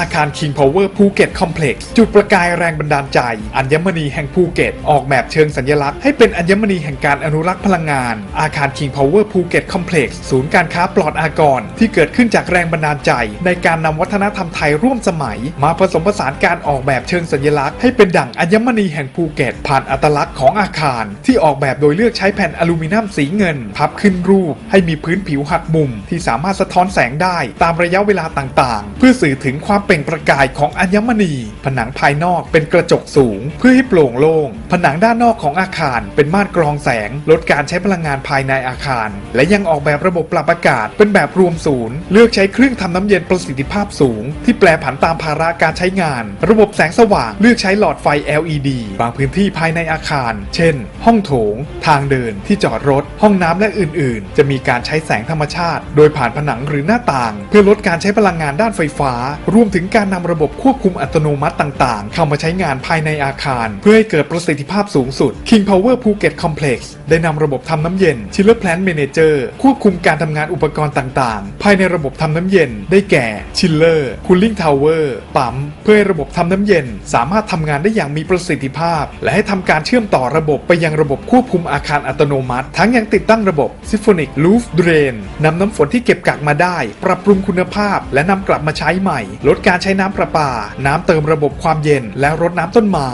อาคาร King Power ภูเก็ตคอมเพล็กซ์จุดประกายแรงบันดาลใจ อัญมณีแห่งภูเก็ต ออกแบบเชิงสัญลักษณ์ให้เป็นอัญมณีแห่งการอนุรักษ์พลังงาน อาคาร King Power ภูเก็ตคอมเพล็กซ์ศูนย์การค้าปลอดอากร ที่เกิดขึ้นจากแรงบันดาลใจ ในการนำวัฒนธรรมไทยร่วมสมัย มาผสมผสานการออกแบบเชิงสัญลักษณ์ให้เป็นดั่งอัญมณีแห่งภูเก็ต ผ่านอัตลักษณ์ของอาคาร ที่ออกแบบโดยเลือกใช้แผ่นอลูมิเนียมสีเงิน พับขึ้นรูป ให้มีพื้นผิวหักมุม ที่สามารถสะท้อนแสงได้ตามระยะเวลาต่างๆ เพื่อสื่อถึงความเปล่งประกายของอัญมณี ผนังภายนอกเป็นกระจกสูง เพื่อให้โปร่งโล่ง ผนังด้านนอกของอาคารเป็นม่านกรองแสง ลดการใช้พลังงานภายในอาคาร และยังออกแบบระบบปรับอากาศเป็นแบบรวมศูนย์ เลือกใช้เครื่องทำน้ำเย็นประสิทธิภาพสูง ที่แปรผันตามภาระการใช้งาน ระบบแสงสว่างเลือกใช้หลอดไฟ LED บางพื้นที่ภายในอาคาร เช่น ห้องโถง ทางเดินที่จอดรถ ห้องน้ำและอื่น ๆ จะมีการใช้แสงธรรมชาติ โดยผ่านผนังหรือหน้าต่าง เพื่อลดการใช้พลังงานด้านไฟฟ้ารวมถึงการนำระบบควบคุมอัตโนมัติต่างๆ เข้ามาใช้งานภายในอาคาร เพื่อให้เกิดประสิทธิภาพสูงสุด King Power Phuket Complex ได้นำระบบทำน้ำเย็น Chiller Plant Manager ควบคุมการทำงานอุปกรณ์ต่างๆ ภายในระบบทำน้ำเย็น ได้แก่ Chiller Cooling Tower ปั๊ม เพื่อให้ระบบทำน้ำเย็น สามารถทำงานได้อย่างมีประสิทธิภาพ และให้ทำการเชื่อมต่อระบบไปยังระบบควบคุมอาคารอัตโนมัติ ทั้งยังติดตั้งระบบ Symphonic Roof Drain นำน้ำฝนที่เก็บกักมาได้ ปรับปรุงคุณภาพ และนำกลับมาใช้ใหม่ ลดดการใช้น้ำประปา น้ำเติมระบบความเย็น และรดน้ำต้นไม้